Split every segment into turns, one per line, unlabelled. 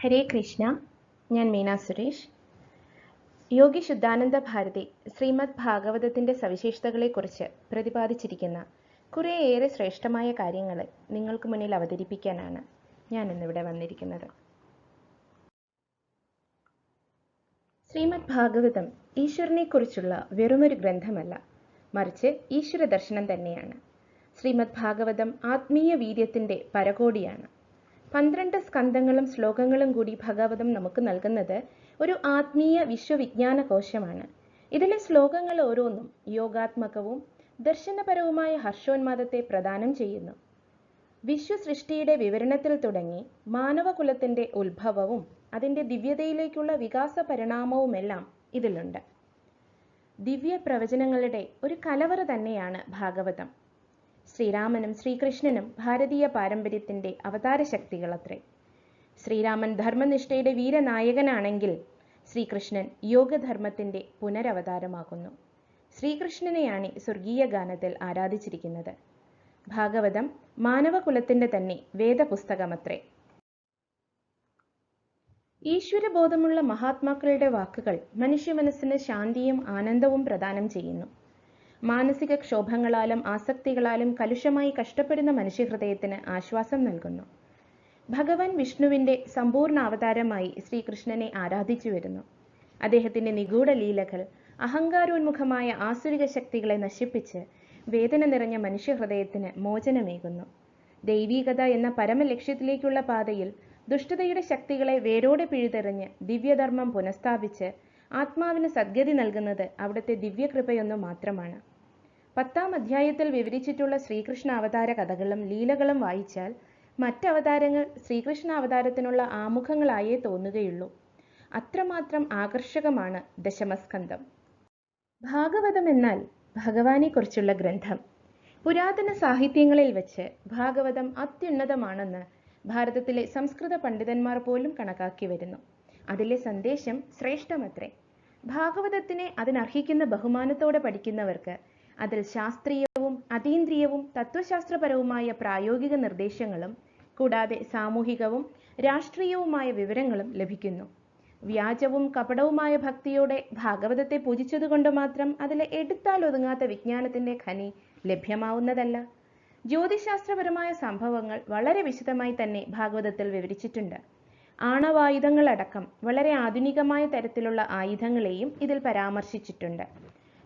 ഹരേ കൃഷ്ണ ഞാൻ മീന സുരേഷ്. യോഗി ശുദ്ധാനന്ദ ഭാരതി ശ്രീമദ് ഭാഗവതത്തിന്റെ സവിശേഷതകളെക്കുറിച്ച് പ്രതിപാദിച്ചിരിക്കുന്ന കുറേയേറെ ശ്രേഷ്ഠമായ കാര്യങ്ങൾ നിങ്ങൾക്ക് മുന്നിൽ അവതരിപ്പിക്കാനാണ് ഞാൻ ഇന്നിവിടെ വന്നിരിക്കുന്നത്. ശ്രീമദ് ഭാഗവതം ഈശ്വരനെക്കുറിച്ചുള്ള വെറുമൊരു ഗ്രന്ഥമല്ല മറിച്ച് ഈശ്വര ദർശനം തന്നെയാണ്. ശ്രീമദ് ഭാഗവതം ആത്മീയ വീര്യത്തിന്റെ പരകോടിയാണ്. പന്ത്രണ്ട് സ്കന്ധങ്ങളും ശ്ലോകങ്ങളും കൂടി ഭഗവതം നമുക്ക് നൽകുന്നത് ഒരു ആത്മീയ വിശ്വവിജ്ഞാന കോശമാണ്. ഇതിലെ ശ്ലോകങ്ങൾ ഓരോന്നും യോഗാത്മകവും ദർശനപരവുമായ ഹർഷോന്മാദത്തെ പ്രദാനം ചെയ്യുന്നു. വിശ്വസൃഷ്ടിയുടെ വിവരണത്തിൽ തുടങ്ങി മാനവകുലത്തിന്റെ ഉത്ഭവവും അതിന്റെ ദിവ്യതയിലേക്കുള്ള വികാസ പരിണാമവുമെല്ലാം ഇതിലുണ്ട്. ദിവ്യ പ്രവചനങ്ങളുടെ ഒരു കലവറ തന്നെയാണ് ഭാഗവതം. ശ്രീരാമനും ശ്രീകൃഷ്ണനും ഭാരതീയ പാരമ്പര്യത്തിന്റെ അവതാര ശക്തികളത്രേ ശ്രീരാമൻ ധർമ്മനിഷ്ഠയുടെ വീരനായകനാണെങ്കിൽ ശ്രീകൃഷ്ണൻ യോഗധർമ്മത്തിന്റെ പുനരവതാരമാകുന്നു. ശ്രീകൃഷ്ണനെയാണ് സ്വർഗീയ ഗാനത്തിൽ ആരാധിച്ചിരിക്കുന്നത്. ഭാഗവതം മാനവകുലത്തിന്റെ തന്നെ വേദപുസ്തകമത്രേ. ഈശ്വരബോധമുള്ള മഹാത്മാക്കളുടെ വാക്കുകൾ മനുഷ്യ മനസ്സിന് ശാന്തിയും ആനന്ദവും പ്രദാനം ചെയ്യുന്നു. മാനസിക ക്ഷോഭങ്ങളാലും ആസക്തികളാലും കലുഷമായി കഷ്ടപ്പെടുന്ന മനുഷ്യഹൃദയത്തിന് ആശ്വാസം നൽകുന്നു. ഭഗവാൻ വിഷ്ണുവിന്റെ സമ്പൂർണ അവതാരമായി ശ്രീകൃഷ്ണനെ ആരാധിച്ചു വരുന്നു. അദ്ദേഹത്തിന്റെ നിഗൂഢ ലീലകൾ അഹങ്കാരോന്മുഖമായ ആസുരിക ശക്തികളെ നശിപ്പിച്ച് വേദന നിറഞ്ഞ മനുഷ്യഹൃദയത്തിന് മോചനമേകുന്നു. ദൈവീകത എന്ന പരമ ലക്ഷ്യത്തിലേക്കുള്ള പാതയിൽ ദുഷ്ടതയുടെ ശക്തികളെ വേരോടെ പിഴുതെറിഞ്ഞ് ദിവ്യധർമ്മം പുനഃസ്ഥാപിച്ച് ആത്മാവിന് സദ്ഗതി നൽകുന്നത് അവിടുത്തെ ദിവ്യകൃപയൊന്നു മാത്രമാണ്. പത്താം അധ്യായത്തിൽ വിവരിച്ചിട്ടുള്ള ശ്രീകൃഷ്ണ അവതാര കഥകളും ലീലകളും വായിച്ചാൽ മറ്റവതാരങ്ങൾ ശ്രീകൃഷ്ണ അവതാരത്തിനുള്ള ആമുഖങ്ങളായേ തോന്നുകയുള്ളൂ. അത്രമാത്രം ആകർഷകമാണ് ദശമസ്കന്ധം. ഭാഗവതം എന്നാൽ ഭഗവാനെക്കുറിച്ചുള്ള ഗ്രന്ഥം. പുരാതന സാഹിത്യങ്ങളിൽ വെച്ച് ഭാഗവതം അത്യുന്നതമാണെന്ന് ഭാരതത്തിലെ സംസ്കൃത പണ്ഡിതന്മാർ പോലും കണക്കാക്കി വരുന്നു. അതിലെ സന്ദേശം ശ്രേഷ്ഠമത്രേ. ഭാഗവതത്തിനെ അതിനർഹിക്കുന്ന ബഹുമാനത്തോടെ പഠിക്കുന്നവർക്ക് അതിൽ ശാസ്ത്രീയവും അതീന്ദ്രിയവും തത്വശാസ്ത്രപരവുമായ പ്രായോഗിക നിർദ്ദേശങ്ങളും കൂടാതെ സാമൂഹികവും രാഷ്ട്രീയവുമായ വിവരങ്ങളും ലഭിക്കുന്നു. വ്യാജവും കപടവുമായ ഭക്തിയോടെ ഭാഗവതത്തെ പൂജിച്ചതുകൊണ്ട് മാത്രം അതിലെ എടുത്താൽ ഒതുങ്ങാത്ത വിജ്ഞാനത്തിന്റെ ഖനി ലഭ്യമാവുന്നതല്ല. ജ്യോതിശാസ്ത്രപരമായ സംഭവങ്ങൾ വളരെ വിശദമായി തന്നെ ഭാഗവതത്തിൽ വിവരിച്ചിട്ടുണ്ട്. ആണവായുധങ്ങളടക്കം വളരെ ആധുനികമായ തരത്തിലുള്ള ആയുധങ്ങളെയും ഇതിൽ പരാമർശിച്ചിട്ടുണ്ട്.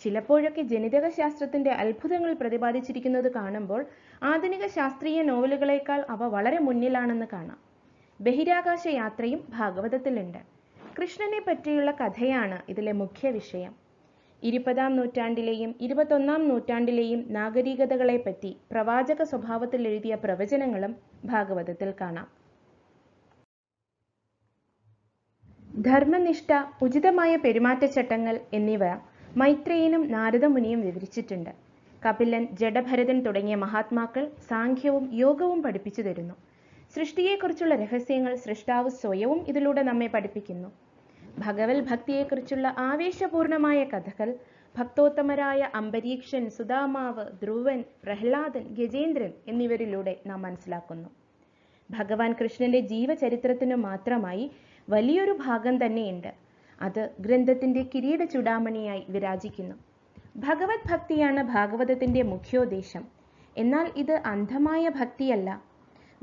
ചിലപ്പോഴൊക്കെ ജനിതക ശാസ്ത്രത്തിന്റെ അത്ഭുതങ്ങൾ പ്രതിപാദിച്ചിരിക്കുന്നത് കാണുമ്പോൾ ആധുനിക ശാസ്ത്രീയ നോവലുകളേക്കാൾ അവ വളരെ മുന്നിലാണെന്ന് കാണാം. ബഹിരാകാശ യാത്രയും ഭാഗവതത്തിലുണ്ട്. കൃഷ്ണനെ പറ്റിയുള്ള കഥയാണ് ഇതിലെ മുഖ്യ വിഷയം. ഇരുപതാം നൂറ്റാണ്ടിലെയും ഇരുപത്തൊന്നാം നൂറ്റാണ്ടിലെയും നാഗരികതകളെപ്പറ്റി പ്രവാചക സ്വഭാവത്തിൽ എഴുതിയ പ്രവചനങ്ങളും ഭാഗവതത്തിൽ കാണാം. ധർമ്മനിഷ്ഠ ഉചിതമായ പെരുമാറ്റച്ചട്ടങ്ങൾ എന്നിവ മൈത്രേയനും നാരദമുനിയും വിവരിച്ചിട്ടുണ്ട്. കപിലൻ ജഡഭരതൻ തുടങ്ങിയ മഹാത്മാക്കൾ സാഖ്യവും യോഗവും പഠിപ്പിച്ചു തരുന്നു. സൃഷ്ടിയെക്കുറിച്ചുള്ള രഹസ്യങ്ങൾ സൃഷ്ടാവ് സ്വയവും ഇതിലൂടെ നമ്മെ പഠിപ്പിക്കുന്നു. ഭഗവൽ ഭക്തിയെക്കുറിച്ചുള്ള ആവേശപൂർണമായ കഥകൾ ഭക്തോത്തമരായ അംബരീക്ഷൻ സുദാമാവ് ധ്രുവൻ പ്രഹ്ലാദൻ ഗജേന്ദ്രൻ എന്നിവരിലൂടെ നാം മനസ്സിലാക്കുന്നു. ഭഗവാൻ കൃഷ്ണന്റെ ജീവചരിത്രത്തിനു മാത്രമായി വലിയൊരു ഭാഗം തന്നെയുണ്ട്. അത് ഗ്രന്ഥത്തിന്റെ കിരീട ചുടാമണിയായി വിരാജിക്കുന്നു. ഭഗവത് ഭക്തിയാണ് ഭാഗവതത്തിന്റെ മുഖ്യോദ്ദേശം. എന്നാൽ ഇത് അന്ധമായ ഭക്തിയല്ല.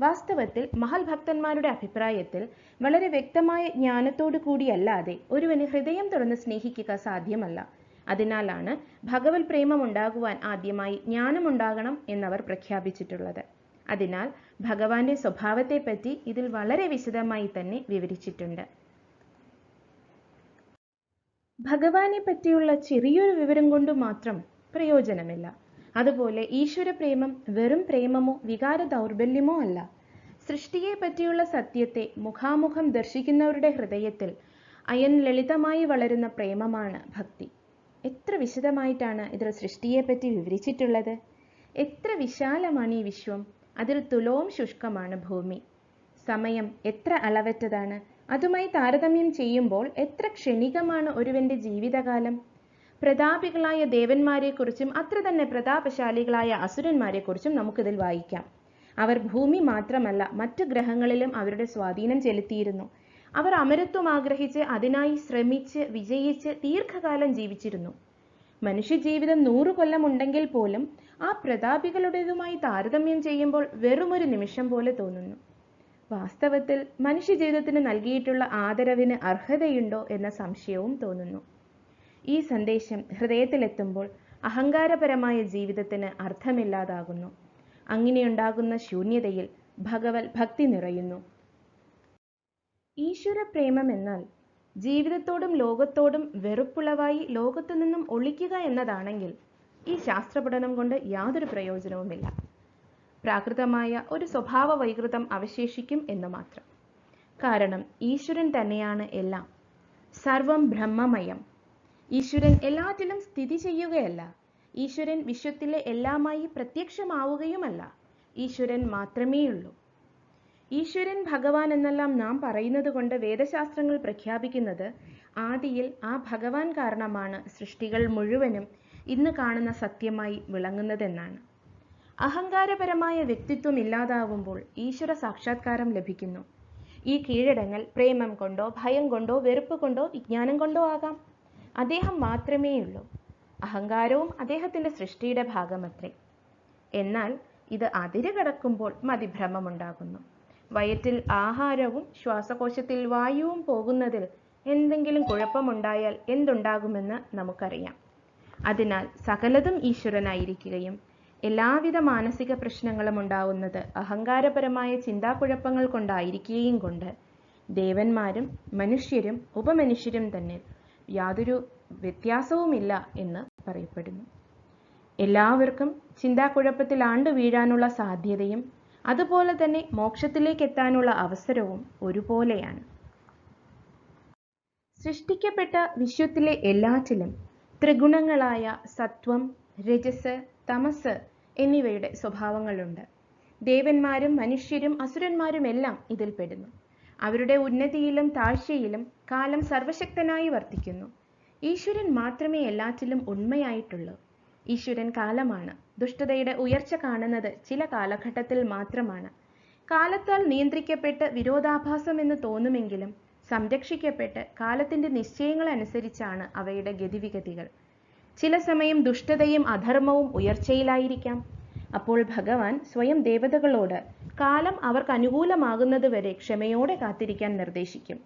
വാസ്തവത്തിൽ മഹൽ ഭക്തന്മാരുടെ അഭിപ്രായത്തിൽ വളരെ വ്യക്തമായ ജ്ഞാനത്തോടു കൂടിയല്ലാതെ ഒരുവന് ഹൃദയം തുറന്ന് സ്നേഹിക്കുക സാധ്യമല്ല. അതിനാലാണ് ഭഗവത് പ്രേമം ഉണ്ടാകുവാൻ ആദ്യമായി ജ്ഞാനമുണ്ടാകണം എന്നവർ പ്രഖ്യാപിച്ചിട്ടുള്ളത്. അതിനാൽ ഭഗവാന്റെ സ്വഭാവത്തെപ്പറ്റി ഇതിൽ വളരെ വിശദമായി തന്നെ വിവരിച്ചിട്ടുണ്ട്. ഭഗവാനെ പറ്റിയുള്ള ചെറിയൊരു വിവരം കൊണ്ട് മാത്രം പ്രയോജനമില്ല. അതുപോലെ ഈശ്വര പ്രേമം വെറും പ്രേമമോ വികാര ദൗർബല്യമോ അല്ല. സൃഷ്ടിയെ പറ്റിയുള്ള സത്യത്തെ മുഖാമുഖം ദർശിക്കുന്നവരുടെ ഹൃദയത്തിൽ അയൻ ലളിതമായി വളരുന്ന പ്രേമമാണ് ഭക്തി. എത്ര വിശദമായിട്ടാണ് ഇതിൽ സൃഷ്ടിയെപ്പറ്റി വിവരിച്ചിട്ടുള്ളത്? എത്ര വിശാലമാണ് ഈ വിശ്വം? അതിൽ തുലോം ശുഷ്കമാണ് ഭൂമി. സമയം എത്ര അളവറ്റതാണ്? അതുമായി താരതമ്യം ചെയ്യുമ്പോൾ എത്ര ക്ഷണികമാണ് ഒരുവന്റെ ജീവിതകാലം? പ്രതാപികളായ ദേവന്മാരെക്കുറിച്ചും അത്ര തന്നെ പ്രതാപശാലികളായ അസുരന്മാരെക്കുറിച്ചും നമുക്കിതിൽ വായിക്കാം. അവർ ഭൂമി മാത്രമല്ല മറ്റു ഗ്രഹങ്ങളിലും അവരുടെ സ്വാധീനം ചെലുത്തിയിരുന്നു. അവർ അമരത്വം ആഗ്രഹിച്ച് അതിനായി ശ്രമിച്ച് വിജയിച്ച് ദീർഘകാലം ജീവിച്ചിരുന്നു. മനുഷ്യജീവിതം നൂറു കൊല്ലം ഉണ്ടെങ്കിൽ പോലും ആ പ്രതാപികളുടേതുമായി താരതമ്യം ചെയ്യുമ്പോൾ വെറുമൊരു നിമിഷം പോലെ തോന്നുന്നു. വാസ്തവത്തിൽ മനുഷ്യജീവിതത്തിന് നൽകിയിട്ടുള്ള ആദരവിന് അർഹതയുണ്ടോ എന്ന സംശയവും തോന്നുന്നു. ഈ സന്ദേശം ഹൃദയത്തിലെത്തുമ്പോൾ അഹങ്കാരപരമായ ജീവിതത്തിന് അർത്ഥമില്ലാതാകുന്നു. അങ്ങനെയുണ്ടാകുന്ന ശൂന്യതയിൽ ഭഗവത് ഭക്തി നിറയുന്നു. ഈശ്വര പ്രേമം എന്നാൽ ജീവിതത്തോടും ലോകത്തോടും വെറുപ്പുളവായി ലോകത്തു നിന്നും ഒളിക്കുക എന്നതാണെങ്കിൽ ഈ ശാസ്ത്ര പഠനം കൊണ്ട് യാതൊരു പ്രയോജനവുമില്ല. പ്രാകൃതമായ ഒരു സ്വഭാവ വൈകൃതം അവശേഷിക്കും എന്ന് മാത്രം. കാരണം ഈശ്വരൻ തന്നെയാണ് എല്ലാം. സർവം ബ്രഹ്മമയം. ഈശ്വരൻ എല്ലാറ്റിലും സ്ഥിതി ചെയ്യുകയല്ല. ഈശ്വരൻ വിശ്വത്തിലെ എല്ലാമായി പ്രത്യക്ഷമാവുകയുമല്ല. ഈശ്വരൻ മാത്രമേയുള്ളൂ. ഈശ്വരൻ ഭഗവാൻ എന്നെല്ലാം നാം പറയുന്നത് കൊണ്ട് വേദശാസ്ത്രങ്ങൾ പ്രഖ്യാപിക്കുന്നത് ആദിയിൽ ആ ഭഗവാൻ കാരണമാണ് സൃഷ്ടികൾ മുഴുവനും ഇന്ന് കാണുന്ന സത്യമായി വിളങ്ങുന്നതെന്നാണ്. അഹങ്കാരപരമായ വ്യക്തിത്വം ഇല്ലാതാവുമ്പോൾ ഈശ്വര സാക്ഷാത്കാരം ലഭിക്കുന്നു. ഈ കീഴടങ്ങൽ പ്രേമം കൊണ്ടോ ഭയം കൊണ്ടോ വെറുപ്പ് കൊണ്ടോ വിജ്ഞാനം കൊണ്ടോ ആകാം. അദ്ദേഹം മാത്രമേയുള്ളൂ. അഹങ്കാരവും അദ്ദേഹത്തിന്റെ സൃഷ്ടിയുടെ ഭാഗമത്രേ. എന്നാൽ ഇത് അതിര് കടക്കുമ്പോൾ മതിഭ്രമമുണ്ടാകുന്നു. വയറ്റിൽ ആഹാരവും ശ്വാസകോശത്തിൽ വായുവും പോകുന്നതിൽ എന്തെങ്കിലും കുഴപ്പമുണ്ടായാൽ എന്തുണ്ടാകുമെന്ന് നമുക്കറിയാം. അതിനാൽ സകലതും ഈശ്വരനായിരിക്കുകയും എല്ലാവിധ മാനസിക പ്രശ്നങ്ങളും ഉണ്ടാവുന്നത് അഹങ്കാരപരമായ ചിന്താക്കുഴപ്പങ്ങൾ കൊണ്ടായിരിക്കുകയും കൊണ്ട് ദേവന്മാരും മനുഷ്യരും ഉപമനുഷ്യരും തന്നെ യാതൊരു വ്യത്യാസവുമില്ല എന്ന് പറയപ്പെടുന്നു. എല്ലാവർക്കും ചിന്താക്കുഴപ്പത്തിൽ ആണ്ടു വീഴാനുള്ള സാധ്യതയും അതുപോലെ തന്നെ മോക്ഷത്തിലേക്ക് എത്താനുള്ള അവസരവും ഒരുപോലെയാണ്. സൃഷ്ടിക്കപ്പെട്ട വിശ്വത്തിലെ എല്ലാറ്റിലും ത്രിഗുണങ്ങളായ സത്വം രജസ് തമസ് എന്നിവയുടെ സ്വഭാവങ്ങളുണ്ട്. ദേവന്മാരും മനുഷ്യരും അസുരന്മാരുമെല്ലാം ഇതിൽ പെടുന്നു. അവരുടെ ഉന്നതിയിലും താഴ്ചയിലും കാലം സർവശക്തനായി വർത്തിക്കുന്നു. ഈശ്വരൻ മാത്രമേ എല്ലാറ്റിലും ഉണ്മയായിട്ടുള്ളൂ. ഈശ്വരൻ കാലമാണ്. ദുഷ്ടതയുടെ ഉയർച്ച കാണുന്നത് ചില കാലഘട്ടത്തിൽ മാത്രമാണ്. കാലത്താൽ നിയന്ത്രിക്കപ്പെട്ട് വിരോധാഭാസം എന്ന് തോന്നുമെങ്കിലും സംരക്ഷിക്കപ്പെട്ട് കാലത്തിന്റെ നിശ്ചയങ്ങൾ അനുസരിച്ചാണ് അവയുടെ ഗതിവിഗതികൾ. ചില സമയം ദുഷ്ടതയും അധർമ്മവും ഉയർച്ചയിലായിരിക്കാം. അപ്പോൾ ഭഗവാൻ സ്വയം ദേവതകളോട് കാലം അവർക്ക് അനുകൂലമാകുന്നത് വരെ ക്ഷമയോടെ കാത്തിരിക്കാൻ നിർദ്ദേശിക്കും.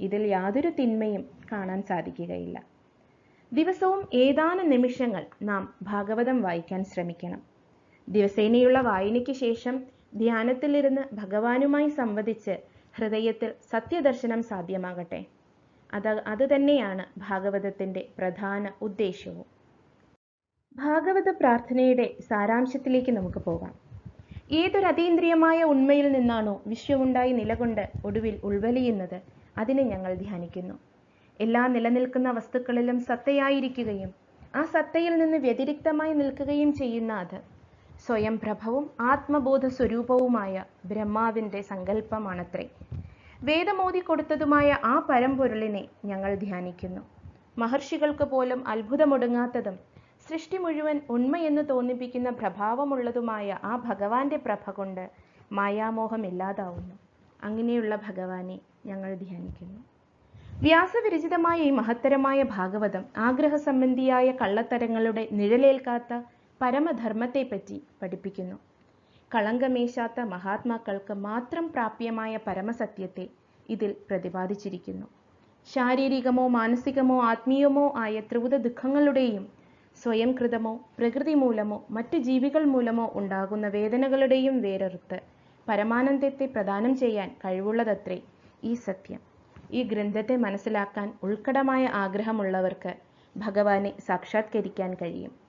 ഇതിൽ യാതൊരു തിന്മയും കാണാൻ സാധിക്കുകയില്ല. ദിവസവും ഏതാനും നിമിഷങ്ങൾ നാം ഭാഗവതം വായിക്കാൻ ശ്രമിക്കണം. ദിവസേനയുള്ള വായനയ്ക്ക് ശേഷം ധ്യാനത്തിലിരുന്ന് ഭഗവാനുമായി സംവദിച്ച് ഹൃദയത്തിൽ സത്യദർശനം സാധ്യമാകട്ടെ. അത് അതുതന്നെയാണ് ഭാഗവതത്തിന്റെ പ്രധാന ഉദ്ദേശവും ഭാഗവത പ്രാർത്ഥനയുടെ സാരാംശത്തിലേക്ക് നമുക്ക് പോകാം. ഏതൊരു അതീന്ദ്രിയമായ ഉണ്മയിൽ നിന്നാണോ വിശ്വമുണ്ടായി നിലകൊണ്ട് ഒടുവിൽ ഉൾവലിയുന്നത് അതിനെ ഞങ്ങൾ ധ്യാനിക്കുന്നു. എല്ലാ നിലനിൽക്കുന്ന വസ്തുക്കളിലും സത്തയായിരിക്കുകയും ആ സത്തയിൽ നിന്ന് വ്യതിരിക്തമായി നിൽക്കുകയും ചെയ്യുന്ന അത് സ്വയം പ്രഭവും ആത്മബോധ സ്വരൂപവുമായ ബ്രഹ്മാവിന്റെ സങ്കല്പമാണത്രേ. വേദമോദി കൊടുത്തതുമായ ആ പരമ്പൊരുളിനെ ഞങ്ങൾ ധ്യാനിക്കുന്നു. മഹർഷികൾക്ക് പോലും അത്ഭുതമൊടുങ്ങാത്തതും സൃഷ്ടി മുഴുവൻ ഉണ്മയെന്ന് തോന്നിപ്പിക്കുന്ന പ്രഭാവമുള്ളതുമായ ആ ഭഗവാന്റെ പ്രഭ കൊണ്ട് മായാമോഹം ഇല്ലാതാവുന്നു. അങ്ങനെയുള്ള ഭഗവാനെ ഞങ്ങൾ ധ്യാനിക്കുന്നു. വ്യാസവിരചിതമായ ഈ മഹത്തരമായ ഭാഗവതം ആഗ്രഹ സംബന്ധിയായ കള്ളത്തരങ്ങളുടെ നിഴലേൽക്കാത്ത പരമധർമ്മത്തെപ്പറ്റി പഠിപ്പിക്കുന്നു. കളങ്കമേശാത്ത മഹാത്മാക്കൾക്ക് മാത്രം പ്രാപ്യമായ പരമസത്യത്തെ ഇതിൽ പ്രതിപാദിച്ചിരിക്കുന്നു. ശാരീരികമോ മാനസികമോ ആത്മീയമോ ആയ ത്രിവിധ ദുഃഖങ്ങളുടെയും സ്വയം കൃതമോ പ്രകൃതി മൂലമോ മറ്റു ജീവികൾ മൂലമോ ഉണ്ടാകുന്ന വേദനകളുടെയും വേരറുത്ത് പരമാനന്ദത്തെ പ്രദാനം ചെയ്യാൻ കഴിവുള്ളതത്രേ ഈ സത്യം. ഈ ഗ്രന്ഥത്തെ മനസ്സിലാക്കാൻ ഉൾക്കടമായ ആഗ്രഹമുള്ളവർക്ക് ഭഗവാനെ സാക്ഷാത്കരിക്കാൻ കഴിയും.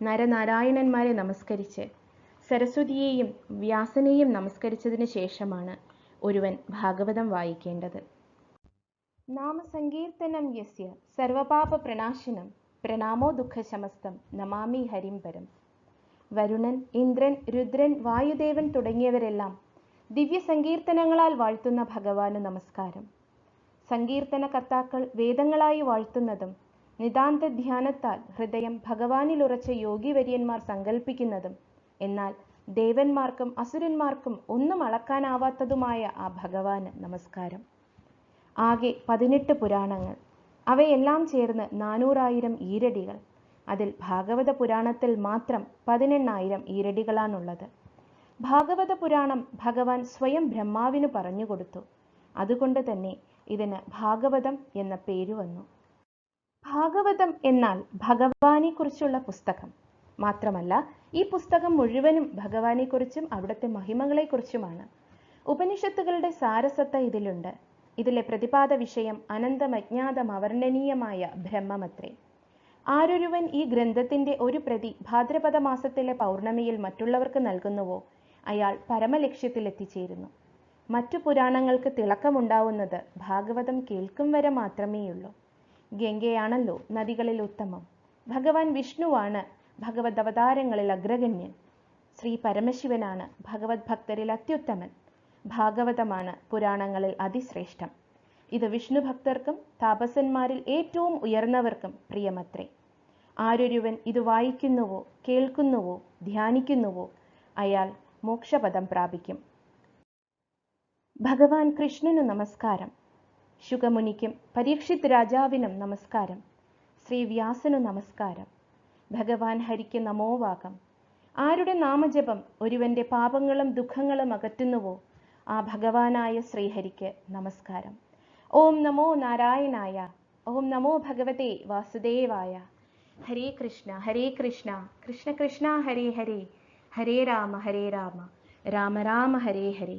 നരനാരായണന്മാരെ നമസ്കരിച്ച് സരസ്വതിയെയും വ്യാസനെയും നമസ്കരിച്ചതിന് ശേഷമാണ് ഒരുവൻ ഭാഗവതം വായിക്കേണ്ടത്. നാമസങ്കീർത്തനം യസ്യ സർവപാപ പ്രണാശനം പ്രണാമോ ദുഃഖശമസ്തം നമാമി ഹരിം പരം. വരുണൻ ഇന്ദ്രൻ രുദ്രൻ വായുദേവൻ തുടങ്ങിയവരെല്ലാം ദിവ്യ സങ്കീർത്തനങ്ങളാൽ വാഴ്ത്തുന്ന ഭഗവാന് നമസ്കാരം. സങ്കീർത്തന കർത്താക്കൾ വേദങ്ങളായി വാഴ്ത്തുന്നതും നിതാന്ത ധ്യാനത്താൽ ഹൃദയം ഭഗവാനിലുറച്ച യോഗിവര്യന്മാർ സങ്കല്പിക്കുന്നതും എന്നാൽ ദേവന്മാർക്കും അസുരന്മാർക്കും ഒന്നും അളക്കാനാവാത്തതുമായ ആ ഭഗവാന് നമസ്കാരം. ആകെ പതിനെട്ട് പുരാണങ്ങൾ. അവയെല്ലാം ചേർന്ന് നാനൂറായിരം ഈരടികൾ. അതിൽ ഭാഗവത പുരാണത്തിൽ മാത്രം പതിനെണ്ണായിരം ഈരടികളാണുള്ളത്. ഭാഗവത പുരാണം ഭഗവാൻ സ്വയം ബ്രഹ്മാവിന് പറഞ്ഞുകൊടുത്തു അതുകൊണ്ട് തന്നെ ഇതിന് ഭാഗവതം എന്ന പേര് വന്നു. ഭാഗവതം എന്നാൽ ഭഗവാനെ കുറിച്ചുള്ള പുസ്തകം. മാത്രമല്ല ഈ പുസ്തകം മുഴുവനും ഭഗവാനെക്കുറിച്ചും അവിടുത്തെ മഹിമകളെക്കുറിച്ചുമാണ്. ഉപനിഷത്തുകളുടെ സാരസത്ത ഇതിലുണ്ട്. ഇതിലെ പ്രതിപാദ വിഷയം അനന്തമജ്ഞാതം അവർണനീയമായ ബ്രഹ്മമത്രേ. ആരൊരുവൻ ഈ ഗ്രന്ഥത്തിന്റെ ഒരു പ്രതി ഭാദ്രപദ മാസത്തിലെ പൗർണമിയിൽ മറ്റുള്ളവർക്ക് നൽകുന്നുവോ? അയാൾ പരമലക്ഷ്യത്തിൽ എത്തിച്ചേരുന്നു മറ്റു പുരാണങ്ങൾക്ക് തിളക്കമുണ്ടാവുന്നത് ഭാഗവതം കേൾക്കും വരെ മാത്രമേയുള്ളൂ. ഗംഗയാണല്ലോ നദികളിൽ ഉത്തമം. ഭഗവാൻ വിഷ്ണുവാണ് ഭഗവത് അവതാരങ്ങളിൽ അഗ്രഗണ്യൻ. ശ്രീ പരമശിവനാണ് ഭഗവത് ഭക്തരിൽ അത്യുത്തമൻ. ഭാഗവതമാണ് പുരാണങ്ങളിൽ അതിശ്രേഷ്ഠം. ഇത് വിഷ്ണു ഭക്തർക്കും താപസന്മാരിൽ ഏറ്റവും ഉയർന്നവർക്കും പ്രിയമത്രേ. ആരൊരുവൻ ഇത് വായിക്കുന്നുവോ കേൾക്കുന്നുവോ ധ്യാനിക്കുന്നുവോ അയാൾ മോക്ഷപദം പ്രാപിക്കും. ഭഗവാൻ കൃഷ്ണനു നമസ്കാരം. ശുഗമുനിക്കും പരീക്ഷിത് രാജാവിനും നമസ്കാരം. ശ്രീ വ്യാസനു നമസ്കാരം. ഭഗവാൻ ഹരിക്ക് നമോവാകം ആരുടെ നാമജപം ഒരുവന്റെ പാപങ്ങളും ദുഃഖങ്ങളും അകറ്റുന്നുവോ ആ ഭഗവാനായ ശ്രീഹരിക്ക് നമസ്കാരം. ഓം നമോ നാരായണായ ഓം നമോ ഭഗവതേ വാസുദേവായ. ഹരേ കൃഷ്ണ ഹരേ കൃഷ്ണ കൃഷ്ണ കൃഷ്ണ ഹരേ ഹരേ ഹരേ രാമ ഹരേ രാമ രാമ രാമ ഹരേ ഹരേ.